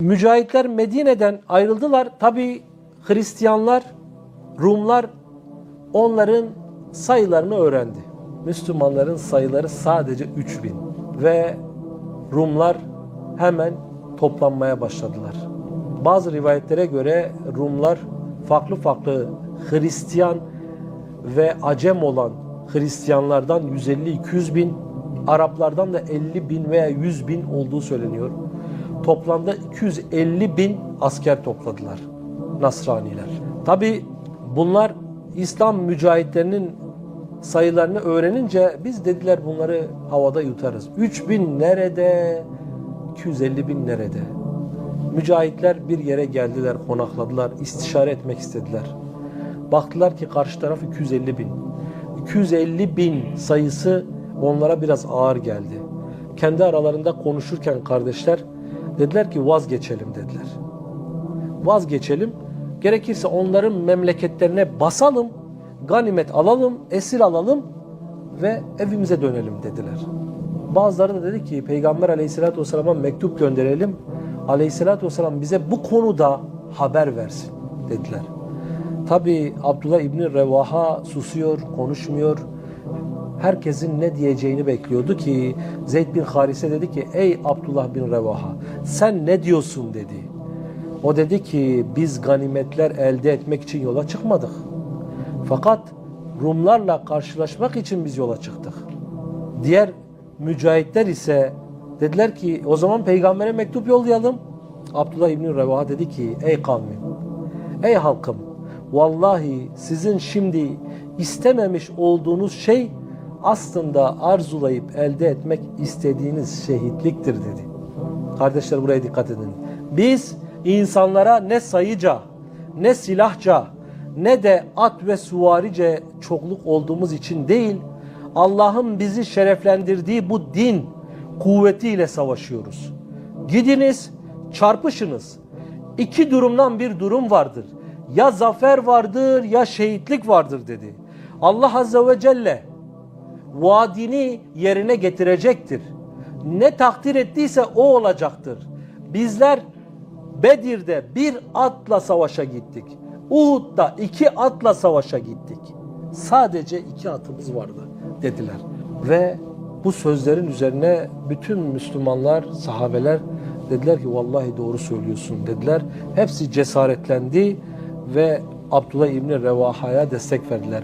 Mücahitler Medine'den ayrıldılar. Tabi Hristiyanlar, Rumlar onların sayılarını öğrendi. Müslümanların sayıları sadece 3000 ve Rumlar hemen toplanmaya başladılar. Bazı rivayetlere göre Rumlar farklı farklı Hristiyan ve Acem olan Hristiyanlardan 150-200 bin, Araplardan da 50 bin veya 100 bin olduğu söyleniyor. Toplamda 250 bin asker topladılar Nasraniler. Tabi bunlar İslam mücahitlerinin sayılarını öğrenince biz dediler bunları havada yutarız. 3 bin nerede? 250 bin nerede? Mücahitler bir yere geldiler, konakladılar, istişare etmek istediler. Baktılar ki karşı taraf 250 bin. 250 bin sayısı onlara biraz ağır geldi. Kendi aralarında konuşurken kardeşler dediler ki vazgeçelim dediler. Vazgeçelim. Gerekirse onların memleketlerine basalım, ganimet alalım, esir alalım ve evimize dönelim dediler. Bazıları da dedi ki Peygamber aleyhissalatü vesselam'a mektup gönderelim. Aleyhissalatü vesselam bize bu konuda haber versin dediler. Tabi Abdullah İbni Revaha susuyor, konuşmuyor. Herkesin ne diyeceğini bekliyordu ki Zeyd bin Harise dedi ki ey Abdullah bin Revaha sen ne diyorsun dedi. O dedi ki biz ganimetler elde etmek için yola çıkmadık. Fakat Rumlarla karşılaşmak için biz yola çıktık. Diğer mücahitler ise dediler ki o zaman peygambere mektup yollayalım. Abdullah İbni Revaha dedi ki ey kavmim, ey halkım vallahi sizin şimdi istememiş olduğunuz şey aslında arzulayıp elde etmek istediğiniz şehitliktir dedi. Kardeşler buraya dikkat edin. Biz insanlara ne sayıca, ne silahça, ne de at ve suvarice çokluk olduğumuz için değil, Allah'ın bizi şereflendirdiği bu din kuvvetiyle savaşıyoruz. Gidiniz, çarpışınız. İki durumdan bir durum vardır. Ya zafer vardır ya şehitlik vardır dedi. Allah Azze ve Celle vaadini yerine getirecektir. Ne takdir ettiyse o olacaktır. Bizler Bedir'de bir atla savaşa gittik. Uhud'da iki atla savaşa gittik. Sadece iki atımız vardı dediler. Ve bu sözlerin üzerine bütün Müslümanlar, sahabeler dediler ki vallahi doğru söylüyorsun dediler. Hepsi cesaretlendi ve Abdullah İbni Revaha'ya destek verdiler.